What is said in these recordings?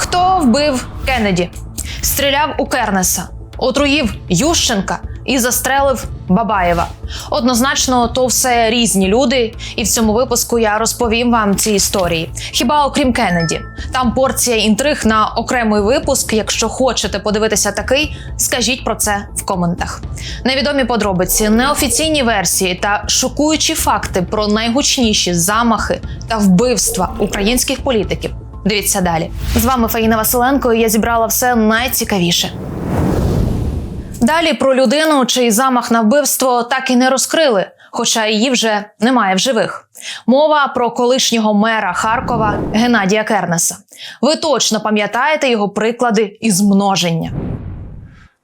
Хто вбив Кеннеді? Стріляв у Кернеса, отруїв Ющенка і застрелив Бабаєва. Однозначно, то все різні люди, і в цьому випуску я розповім вам ці історії. Хіба окрім Кеннеді, там порція інтриг на окремий випуск. Якщо хочете подивитися такий, скажіть про це в коментах. Невідомі подробиці, неофіційні версії та шокуючі факти про найгучніші замахи та вбивства українських політиків. Дивіться далі. З вами Фаїна Василенко. і Я зібрала все найцікавіше. Далі про людину, чий замах на вбивство так і не розкрили, хоча її вже немає в живих. Мова про колишнього мера Харкова Геннадія Кернеса. Ви точно пам'ятаєте його приклади із множення.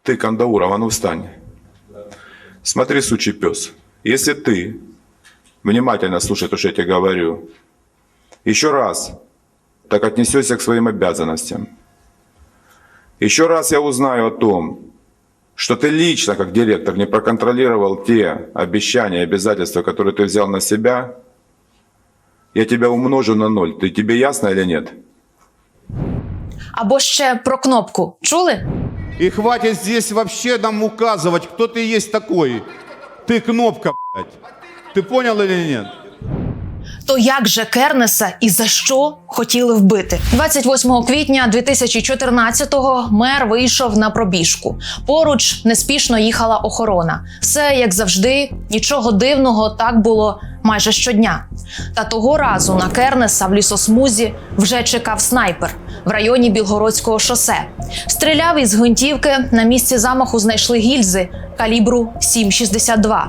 Ты, Кандауров, а ну встань. Смотри, сучий пес. Если ты внимательно слушай то, что я тебе говорю, еще раз так отнесешься к своим обязанностям. Еще раз я узнаю о том, что ты лично, как директор, не проконтролировал те обещания и обязательства, которые ты взял на себя, я тебя умножу на ноль. Ты, тебе ясно или нет? Або ще про кнопку. Чули? И хватит здесь вообще нам указывать, кто ты есть такой. Ты кнопка, блядь. Ты понял или нет? То як же Кернеса і за що хотіли вбити? 28 квітня 2014-го мер вийшов на пробіжку. Поруч неспішно їхала охорона. Все як завжди, нічого дивного так було майже щодня. Та того разу на Кернеса в лісосмузі вже чекав снайпер в районі Білгородського шосе. Стріляв із гвинтівки. На місці замаху знайшли гільзи калібру 7,62.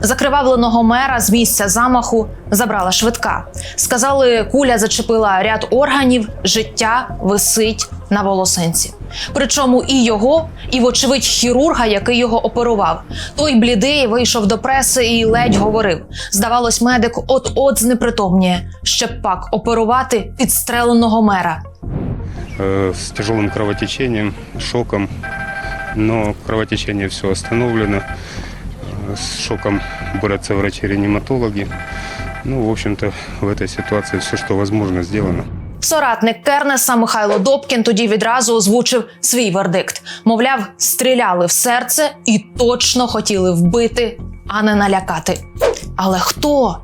Закривавленого мера з місця замаху забрала швидка. Сказали, куля зачепила ряд органів, життя висить на волосинці. Причому і його, і, вочевидь, хірурга, який його оперував. Той блідий вийшов до преси і ледь говорив. Здавалось, медик от-от знепритомніє, щоб пак оперувати підстреленого мера. э, с тяжелым кровотечением, шоком, но кровотечение все остановлено. Э, С шоком борются врачи-реаниматологи. Ну, в общем-то, в этой ситуации все, что возможно, сделано. Соратник Кернеса Михайло Добкін тоді відразу озвучив свій вердикт. Мовляв, стріляли в серце і точно хотіли вбити, а не налякати. Але хто?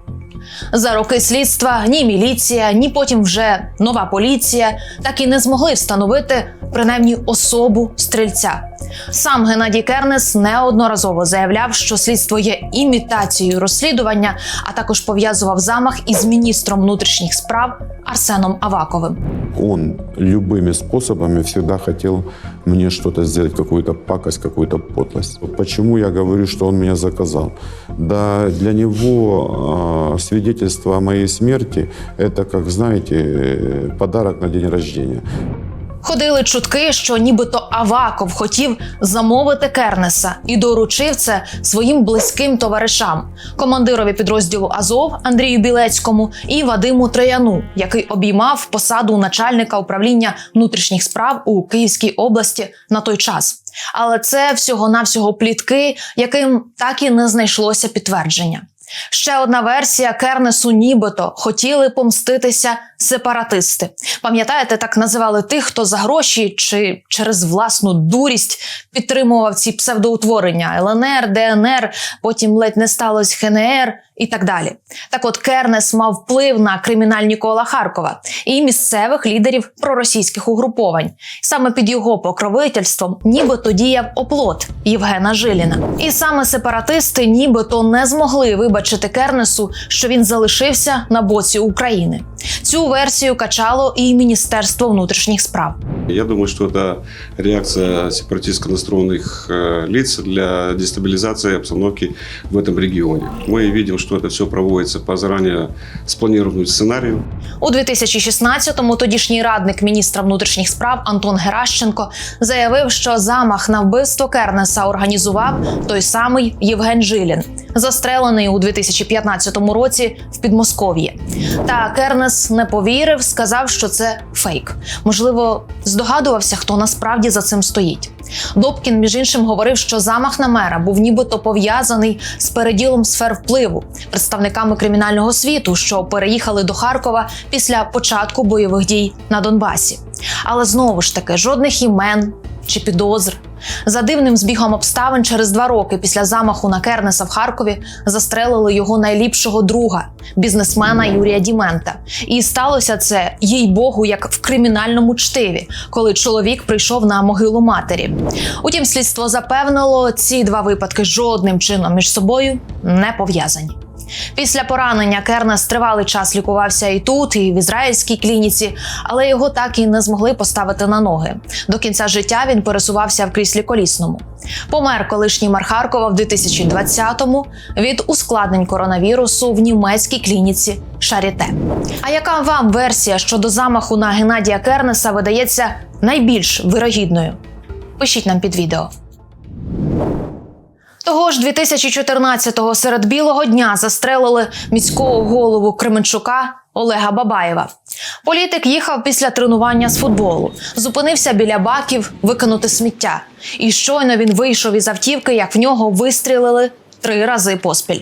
За роки слідства ні міліція, ні потім вже нова поліція так і не змогли встановити принаймні особу стрільця. Сам Геннадій Кернес неодноразово заявляв, що слідство є імітацією розслідування, а також пов'язував замах із міністром внутрішніх справ Арсеном Аваковим. Он любыми способами всегда хотел мне что-то сделать, какую-то пакость, какую-то подлость. Вот Почему я говорю, что он меня заказал? Да для него а, свидетельство о моей смерти – это, как знаете, э, подарок на день рождения. Ходили чутки, що нібито Аваков хотів замовити Кернеса і доручив це своїм близьким товаришам, командирові підрозділу Азов Андрію Білецькому і Вадиму Трояну, який обіймав посаду начальника управління внутрішніх справ у Київській області на той час. Але це всього-навсього плітки, яким так і не знайшлося підтвердження. Ще одна версія Кернесу, нібито хотіли помститися сепаратисти. Пам'ятаєте, так називали тих, хто за гроші чи через власну дурість підтримував ці псевдоутворення ЛНР, ДНР, потім ледь не сталося ХНР і так далі. Так от Кернес мав вплив на кримінальні кола Харкова і місцевих лідерів проросійських угруповань. Саме під його покровительством нібито діяв оплот Євгена Жиліна. І саме сепаратисти нібито не змогли вибачити Кернесу, що він залишився на боці України. Цю версію качало і Міністерство внутрішніх справ. Я думаю, что это реакция сепаратистско настроенных э, лиц для дестабилизации обстановки в этом регионе. Мы видим, что это все проводится по заранее спланированному сценарию. У 2016-му тодішній радник міністра внутрішніх справ Антон Геращенко заявив, що замах на вбивство Кернеса організував той самий Євген Жилін, застрелений у 2015 році в Підмосков'ї. Та Кернес не повірив, сказав, що це фейк. Можливо, здогадувався, хто насправді за цим стоїть. Добкін, між іншим, говорив, що замах на мера був нібито пов'язаний з переділом сфер впливу представниками кримінального світу, що переїхали до Харкова після початку бойових дій на Донбасі. Але знову ж таки жодних імен чи підозр. За дивним збігом обставин через два роки після замаху на Кернеса в Харкові застрелили його найліпшого друга, бізнесмена Юрія Дімента. І сталося це, їй Богу, як в кримінальному чтиві, коли чоловік прийшов на могилу матері. Утім, слідство запевнило, ці два випадки жодним чином між собою не пов'язані. Після поранення Кернес тривалий час лікувався і тут, і в ізраїльській клініці, але його так і не змогли поставити на ноги. До кінця життя він пересувався в кріслі колісному. Помер колишній мер Харкова в 2020-му від ускладнень коронавірусу в німецькій клініці Шаріте. А яка вам версія щодо замаху на Геннадія Кернеса видається найбільш вирогідною? Пишіть нам під відео. Того ж 2014-го серед білого дня застрелили міського голову Кременчука Олега Бабаєва. Політик їхав після тренування з футболу, зупинився біля баків викинути сміття. І щойно він вийшов із автівки, як в нього вистрілили три рази поспіль.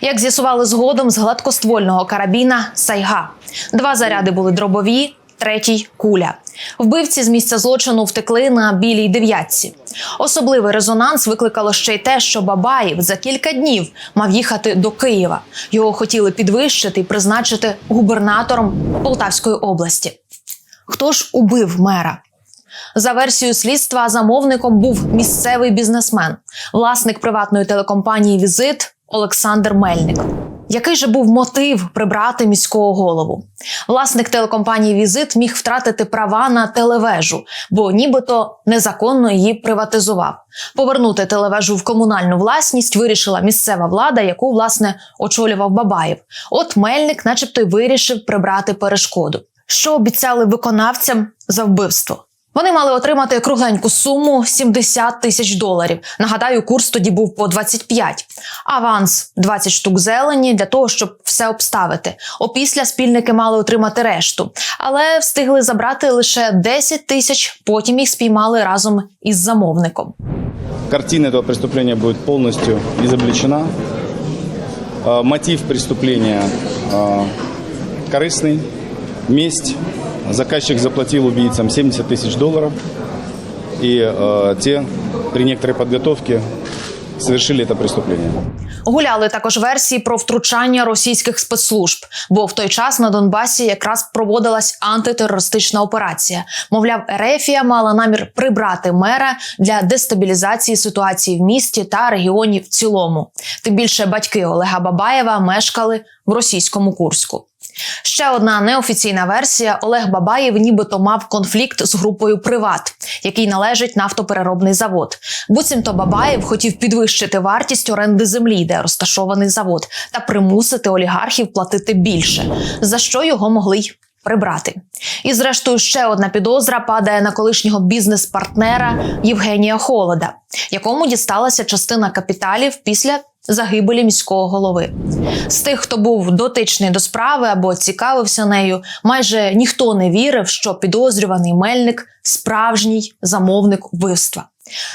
Як з'ясували згодом з гладкоствольного карабіна Сайга. Два заряди були дробові, третій куля. Вбивці з місця злочину втекли на білій дев'ятці. Особливий резонанс викликало ще й те, що Бабаєв за кілька днів мав їхати до Києва. Його хотіли підвищити і призначити губернатором Полтавської області. Хто ж убив мера? За версією слідства, замовником був місцевий бізнесмен, власник приватної телекомпанії Візит Олександр Мельник. Який же був мотив прибрати міського голову? Власник телекомпанії Візит міг втратити права на телевежу, бо нібито незаконно її приватизував. Повернути телевежу в комунальну власність вирішила місцева влада, яку власне очолював Бабаєв. От Мельник, начебто, й вирішив прибрати перешкоду. Що обіцяли виконавцям за вбивство? Вони мали отримати кругленьку суму 70 тисяч доларів. Нагадаю, курс тоді був по 25. Аванс 20 штук зелені для того, щоб все обставити. Опісля спільники мали отримати решту, але встигли забрати лише 10 тисяч. Потім їх спіймали разом із замовником. Картина этого преступления будет полностью изобличена. Э, Мотив преступления э, корыстный, месть. Заказчик заплатил убийцам 70 тысяч долларов. И э, те при некоторой подготовке совершили это преступление. Гуляли також версії про втручання російських спецслужб, бо в той час на Донбасі якраз проводилась антитерористична операція. Мовляв, Ерефія мала намір прибрати мера для дестабілізації ситуації в місті та регіоні в цілому. Тим більше батьки Олега Бабаєва мешкали в російському Курську. Ще одна неофіційна версія: Олег Бабаєв нібито мав конфлікт з групою Приват, який належить нафтопереробний завод. Буцімто Бабаєв хотів підвищити вартість оренди землі, де розташований завод, та примусити олігархів платити більше, за що його могли й прибрати. І зрештою, ще одна підозра падає на колишнього бізнес-партнера Євгенія Холода, якому дісталася частина капіталів після загибелі міського голови. З тих, хто був дотичний до справи або цікавився нею, майже ніхто не вірив, що підозрюваний мельник справжній замовник вбивства.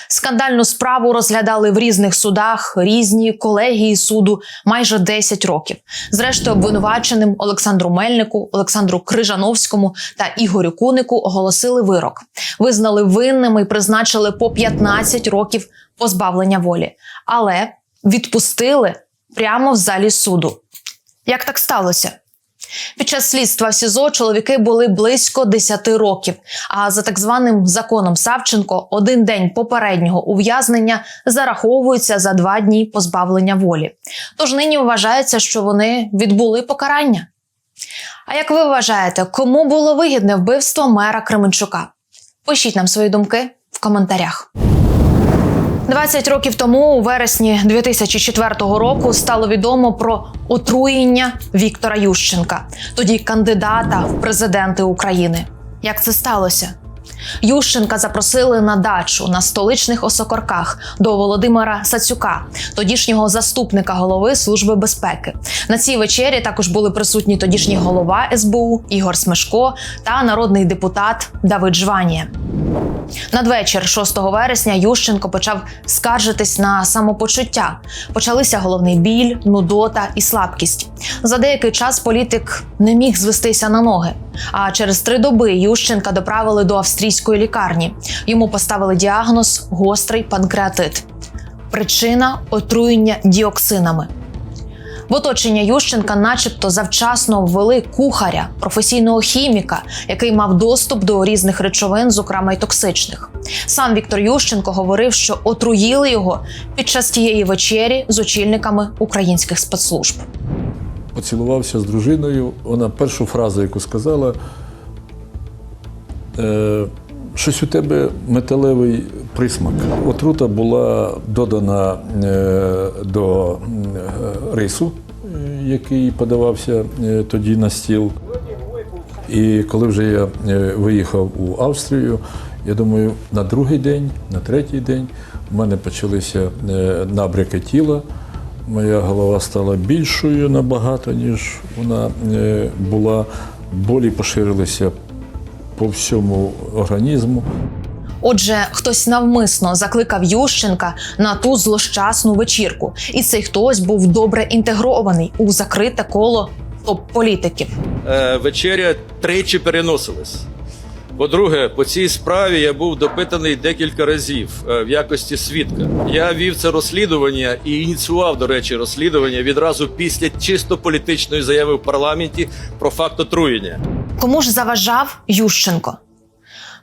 Скандальну справу розглядали в різних судах різні колегії суду майже 10 років. Зрештою, обвинуваченим Олександру Мельнику, Олександру Крижановському та Ігорю Кунику оголосили вирок. Визнали винними і призначили по 15 років позбавлення волі, але відпустили прямо в залі суду. Як так сталося? Під час слідства в СІЗО чоловіки були близько 10 років. А за так званим законом Савченко, один день попереднього ув'язнення зараховується за два дні позбавлення волі. Тож нині вважається, що вони відбули покарання. А як ви вважаєте, кому було вигідне вбивство мера Кременчука? Пишіть нам свої думки в коментарях. 20 років тому, у вересні 2004 року, стало відомо про отруєння Віктора Ющенка, тоді кандидата в президенти України. Як це сталося? Ющенка запросили на дачу на столичних осокорках до Володимира Сацюка, тодішнього заступника голови Служби безпеки. На цій вечері також були присутні тодішній голова СБУ Ігор Смешко та народний депутат Давид Жванія. Надвечір 6 вересня Ющенко почав скаржитись на самопочуття. Почалися головний біль, нудота і слабкість. За деякий час політик не міг звестися на ноги. А через три доби Ющенка доправили до австрійської лікарні. Йому поставили діагноз гострий панкреатит. Причина отруєння діоксинами. В оточення Ющенка, начебто, завчасно ввели кухаря, професійного хіміка, який мав доступ до різних речовин, зокрема й токсичних. Сам Віктор Ющенко говорив, що отруїли його під час тієї вечері з очільниками українських спецслужб. поцілувався з дружиною. Вона першу фразу, яку сказала, е, щось у тебе металевий присмак. Отрута була додана е, до е, рису, який подавався тоді на стіл. І коли вже я виїхав у Австрію, я думаю, на другий день, на третій день в мене почалися набряки тіла. Моя голова стала більшою набагато, ніж вона була. Болі поширилися по всьому організму. Отже, хтось навмисно закликав Ющенка на ту злощасну вечірку, і цей хтось був добре інтегрований у закрите коло топ-політиків. е, вечеря тричі переносилась. По-друге, по цій справі я був допитаний декілька разів е, в якості свідка. Я вів це розслідування і ініціював, до речі, розслідування відразу після чисто політичної заяви в парламенті про факт отруєння. Кому ж заважав Ющенко?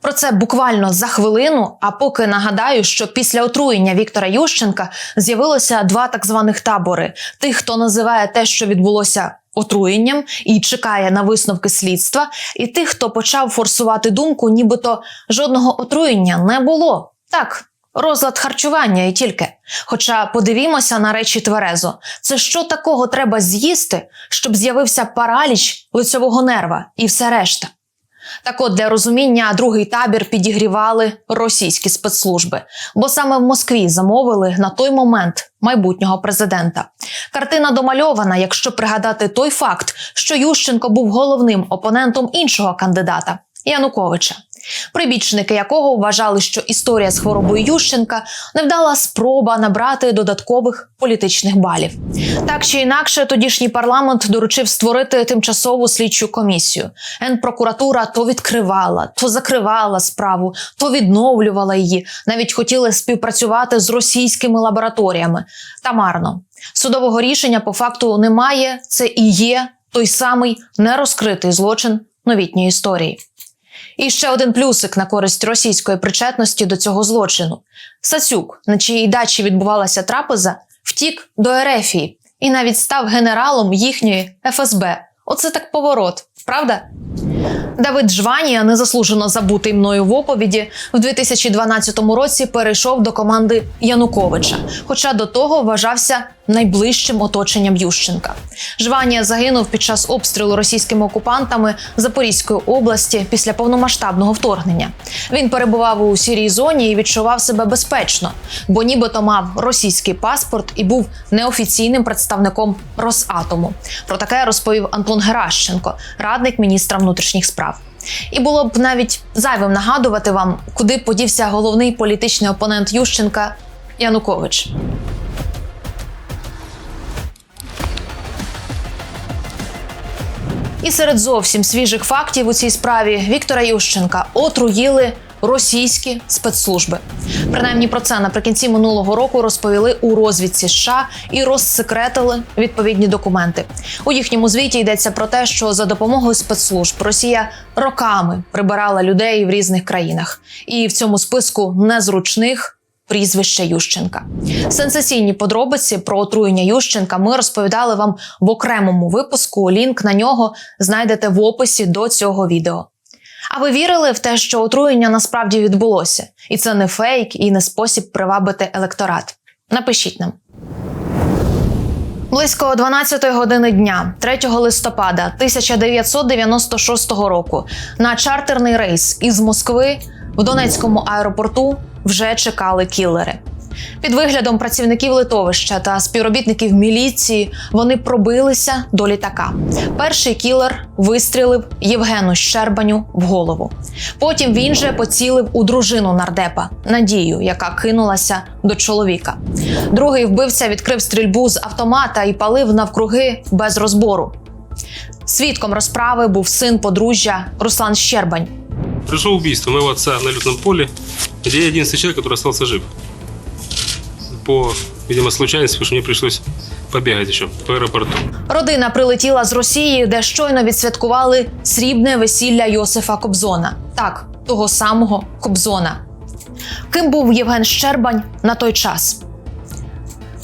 Про це буквально за хвилину. А поки нагадаю, що після отруєння Віктора Ющенка з'явилося два так званих табори: тих, хто називає те, що відбулося отруєнням, і чекає на висновки слідства, і тих, хто почав форсувати думку, нібито жодного отруєння не було. Так. Розлад харчування і тільки. Хоча подивімося на речі тверезо, це що такого треба з'їсти, щоб з'явився параліч лицьового нерва і все решта. Так от для розуміння другий табір підігрівали російські спецслужби, бо саме в Москві замовили на той момент майбутнього президента. Картина домальована, якщо пригадати той факт, що Ющенко був головним опонентом іншого кандидата Януковича. Прибічники якого вважали, що історія з хворобою Ющенка невдала спроба набрати додаткових політичних балів. Так чи інакше, тодішній парламент доручив створити тимчасову слідчу комісію. Генпрокуратура то відкривала, то закривала справу, то відновлювала її. Навіть хотіли співпрацювати з російськими лабораторіями. Та марно. Судового рішення по факту немає. Це і є той самий нерозкритий злочин новітньої історії. І ще один плюсик на користь російської причетності до цього злочину. Сацюк, на чиїй дачі відбувалася трапеза, втік до Ерефії і навіть став генералом їхньої ФСБ. Оце так поворот, правда? Давид Жванія, незаслужено забутий мною в оповіді, в 2012 році перейшов до команди Януковича, хоча до того вважався найближчим оточенням Ющенка. Жванія загинув під час обстрілу російськими окупантами Запорізької області після повномасштабного вторгнення. Він перебував у сірій зоні і відчував себе безпечно, бо нібито мав російський паспорт і був неофіційним представником Росатому. Про таке розповів Антон Геращенко, радник міністра внутрішніх справ. І було б навіть зайвим нагадувати вам, куди подівся головний політичний опонент Ющенка Янукович. І серед зовсім свіжих фактів у цій справі Віктора Ющенка отруїли російські спецслужби. Принаймні про це наприкінці минулого року розповіли у розвідці США і розсекретили відповідні документи. У їхньому звіті йдеться про те, що за допомогою спецслужб Росія роками прибирала людей в різних країнах, і в цьому списку незручних. Прізвище Ющенка. Сенсаційні подробиці про отруєння Ющенка ми розповідали вам в окремому випуску. Лінк на нього знайдете в описі до цього відео. А ви вірили в те, що отруєння насправді відбулося, і це не фейк і не спосіб привабити електорат? Напишіть нам. Близько 12 години дня, 3 листопада 1996 року, на чартерний рейс із Москви в Донецькому аеропорту вже чекали кілери. Під виглядом працівників литовища та співробітників міліції вони пробилися до літака. Перший кілер вистрілив Євгену Щербаню в голову. Потім він же поцілив у дружину нардепа Надію, яка кинулася до чоловіка. Другий вбивця відкрив стрільбу з автомата і палив навкруги без розбору. Свідком розправи був син подружжя Руслан Щербань. Произошло убийство моего отца на лютном поле, где я единственный человек, который остался жив. По, видимо, случайности, потому что мне пришлось побегать еще по аэропорту. Родина прилетіла з Росії, де щойно відсвяткували срібне весілля Йосифа Кобзона. Так, того самого Кобзона. Ким був Євген Щербань на той час?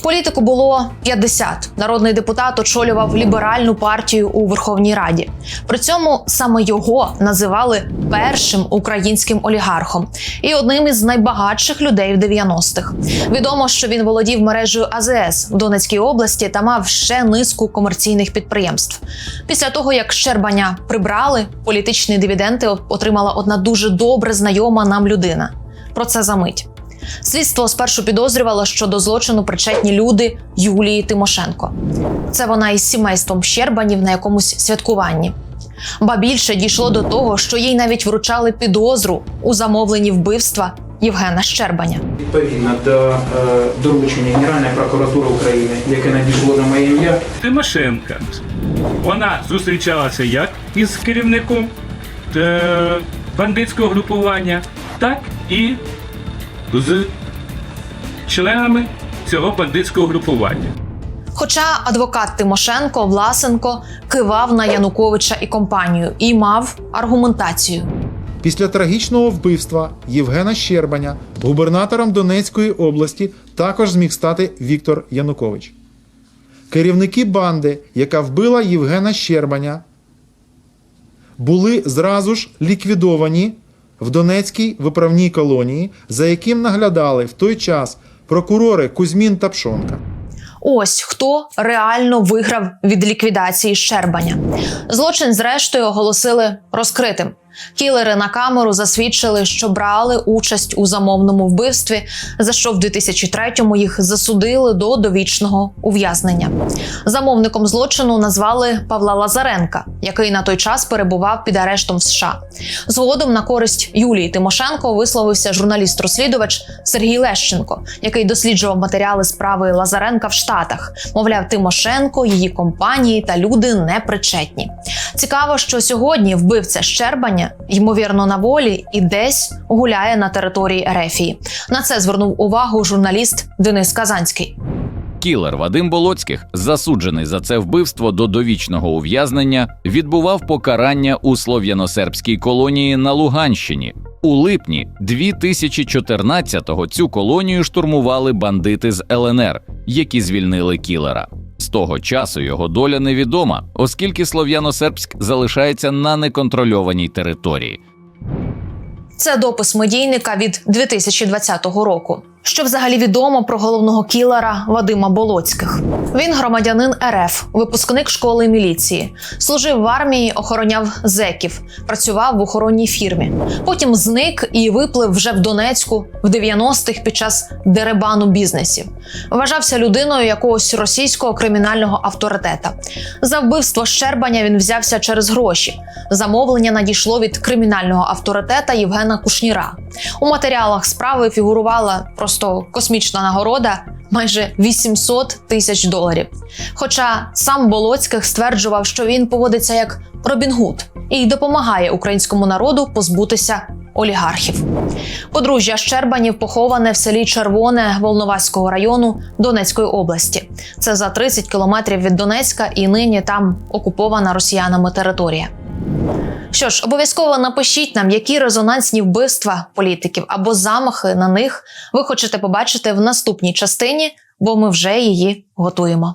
Політику було 50. Народний депутат очолював ліберальну партію у Верховній Раді. При цьому саме його називали першим українським олігархом і одним із найбагатших людей в 90-х. Відомо, що він володів мережею АЗС в Донецькій області та мав ще низку комерційних підприємств. Після того, як Щербаня прибрали, політичні дивіденди отримала одна дуже добре знайома нам людина. Про це за мить. Слідство спершу підозрювало, що до злочину причетні люди Юлії Тимошенко. Це вона із сімейством Щербанів на якомусь святкуванні. Ба більше дійшло до того, що їй навіть вручали підозру у замовленні вбивства Євгена Щербаня. Відповідно до е, доручення Генеральної прокуратури України, яке надійшло на моє ім'я, Тимошенка. Вона зустрічалася як із керівником е, бандитського групування, так і з членами цього бандитського групування. Хоча адвокат Тимошенко Власенко кивав на Януковича і компанію і мав аргументацію. Після трагічного вбивства Євгена Щербаня губернатором Донецької області також зміг стати Віктор Янукович. Керівники банди, яка вбила Євгена Щербаня, були зразу ж ліквідовані в Донецькій виправній колонії, за яким наглядали в той час прокурори Кузьмін та Пшонка. Ось хто реально виграв від ліквідації Щербаня. Злочин, зрештою, оголосили розкритим. Кілери на камеру засвідчили, що брали участь у замовному вбивстві, за що в 2003-му їх засудили до довічного ув'язнення. Замовником злочину назвали Павла Лазаренка, який на той час перебував під арештом в США. Згодом на користь Юлії Тимошенко висловився журналіст-розслідувач Сергій Лещенко, який досліджував матеріали справи Лазаренка в Штатах. Мовляв, Тимошенко, її компанії та люди не причетні. Цікаво, що сьогодні вбивця Щербаня, ймовірно, на волі і десь гуляє на території Ерефії. На це звернув увагу журналіст Денис Казанський. Кілер Вадим Болоцьких, засуджений за це вбивство до довічного ув'язнення, відбував покарання у слов'яно-сербській колонії на Луганщині. У липні 2014-го цю колонію штурмували бандити з ЛНР, які звільнили кілера. З того часу його доля невідома, оскільки Слов'яно-Сербськ залишається на неконтрольованій території. Це допис медійника від 2020 року. Що взагалі відомо про головного кілера Вадима Болоцьких? Він громадянин РФ, випускник школи міліції, служив в армії, охороняв зеків, працював в охоронній фірмі. Потім зник і виплив вже в Донецьку в 90-х під час деребану бізнесів. Вважався людиною якогось російського кримінального авторитета. За вбивство Щербаня він взявся через гроші. Замовлення надійшло від кримінального авторитета Євгена Кушніра. У матеріалах справи фігурувала просто космічна нагорода майже 800 тисяч доларів. Хоча сам Болоцьких стверджував, що він поводиться як Робін Гуд і допомагає українському народу позбутися олігархів. Подружжя Щербанів поховане в селі Червоне Волноваського району Донецької області. Це за 30 кілометрів від Донецька, і нині там окупована росіянами територія. Що ж, обов'язково напишіть нам, які резонансні вбивства політиків або замахи на них ви хочете побачити в наступній частині, бо ми вже її готуємо.